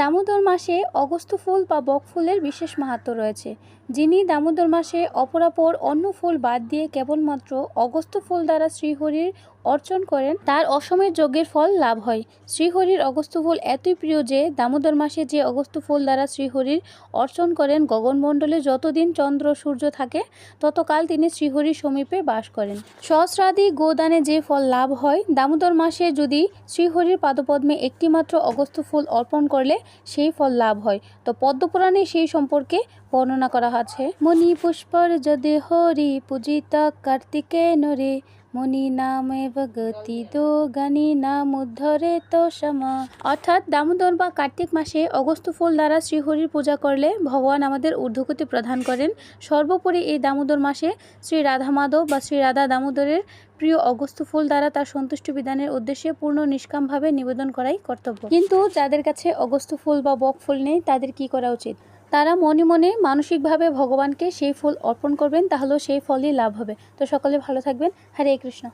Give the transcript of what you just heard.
দামোদর মাসে অগস্ত্য ফুল বা বক ফুলের বিশেষ মাহাত্ম্য রয়েছে। যিনি দামোদর মাসে অপরাপর অন্য ফুল বাদ দিয়ে কেবলমাত্র অগস্ত্য ফুল দ্বারা শ্রীহরির অর্চন করেন, তার অসমের যজ্ঞের ফল লাভ হয়। শ্রীহরির অগস্ত্য ফুল এতই প্রিয় যে, দামোদর মাসে যে অগস্ত্য ফুল দ্বারা শ্রীহরির অর্চন করেন, গগনমণ্ডলে যতদিন চন্দ্র, সূর্য থাকে, ততকাল তিনি শ্রীহরির সমীপে বাস করেন। সহস্রাদি গোদানে যে ফল লাভ হয়, দামোদর মাসে যদি শ্রীহরির পাদপদ্মে একটিমাত্র অগস্ত্য ফুল অর্পণ করলে সেই ফল লাভ হয়। তো পদ্মপুরাণে সেই সম্পর্কে বর্ণনা করা আছে। মণি পুষ্পর যদি হরি, পূজিতা কার্তিকে নরে মণি নামে গতি দো গানি নাম উদ্ধরে তো সমা অর্থাৎ দামোদর বা কার্তিক মাসে অগস্ত্য ফুল দ্বারা শ্রীহরির পূজা করলে ভগবান আমাদের ঊর্ধ্বগতি প্রদান করেন। সর্বোপরি এই দামোদর মাসে শ্রী রাধা মাধব বা শ্রী রাধা দামোদরের প্রিয় অগস্ত্য ফুল দ্বারা তার সন্তুষ্টি বিধানের উদ্দেশ্যে পূর্ণ নিষ্কামভাবে নিবেদন করাই কর্তব্য। কিন্তু যাদের কাছে অগস্ত্য ফুল বা বক ফুল নেই, তাদের কি করা উচিত? তারা মনে মনে মানসিকভাবে ভগবানকে সেই ফুল অর্পণ করবেন, তাহলেও সেই ফলই লাভ হবে। তো সকলে ভালো থাকবেন। হরে কৃষ্ণ।